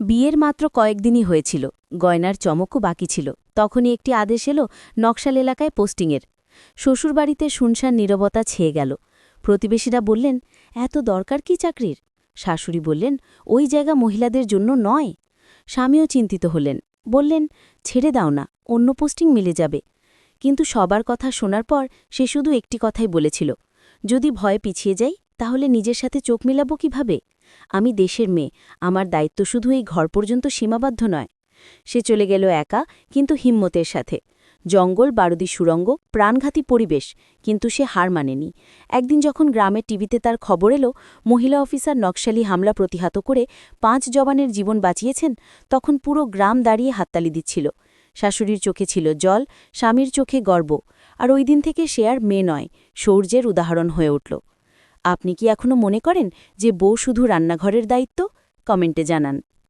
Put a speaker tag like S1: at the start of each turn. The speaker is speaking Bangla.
S1: বিয়ের মাত্র কয়েকদিনই হয়েছিল, গয়নার চমকও বাকি ছিল। তখনই একটি আদেশ এলো নকশাল এলাকায় পোস্টিংয়ের। শ্বশুরবাড়িতে শুনশান নীরবতা ছেয়ে গেল। প্রতিবেশীরা বললেন, এত দরকার কি চাকরির? শাশুড়ি বললেন, ওই জায়গা মহিলাদের জন্য নয়। স্বামীও চিন্তিত হলেন, বললেন, ছেড়ে দাও না, অন্য পোস্টিং মিলে যাবে। কিন্তু সবার কথা শোনার পর সে শুধু একটি কথাই বলেছিল, যদি ভয় পিছিয়ে যাই, তাহলে নিজের সাথে চোখ মেলাবো কীভাবে? আমি দেশের মেয়ে, আমার দায়িত্ব শুধু এই ঘর পর্যন্ত সীমাবদ্ধ নয়। সে চলে গেল একা, কিন্তু হিম্মতের সাথে। জঙ্গল, বারুদি সুরঙ্গ প্রাণঘাতী পরিবেশ, কিন্তু সে হার মানেনি। একদিন যখন গ্রামের টিভিতে তার খবর এলো, মহিলা অফিসার নকশালি হামলা প্রতিহত করে পাঁচ জবানের জীবন বাঁচিয়েছেন, তখন পুরো গ্রাম দাঁড়িয়ে হাততালি দিচ্ছিল। শাশুড়ির চোখে ছিল জল, স্বামীর চোখে গর্ব। আর ওই দিন থেকে সে আর মেয়ে নয়, শৌর্যের উদাহরণ হয়ে উঠল। আপনি কি এখনও মনে করেন যে বউ শুধু রান্নাঘরের দায়িত্ব? কমেন্টে জানান।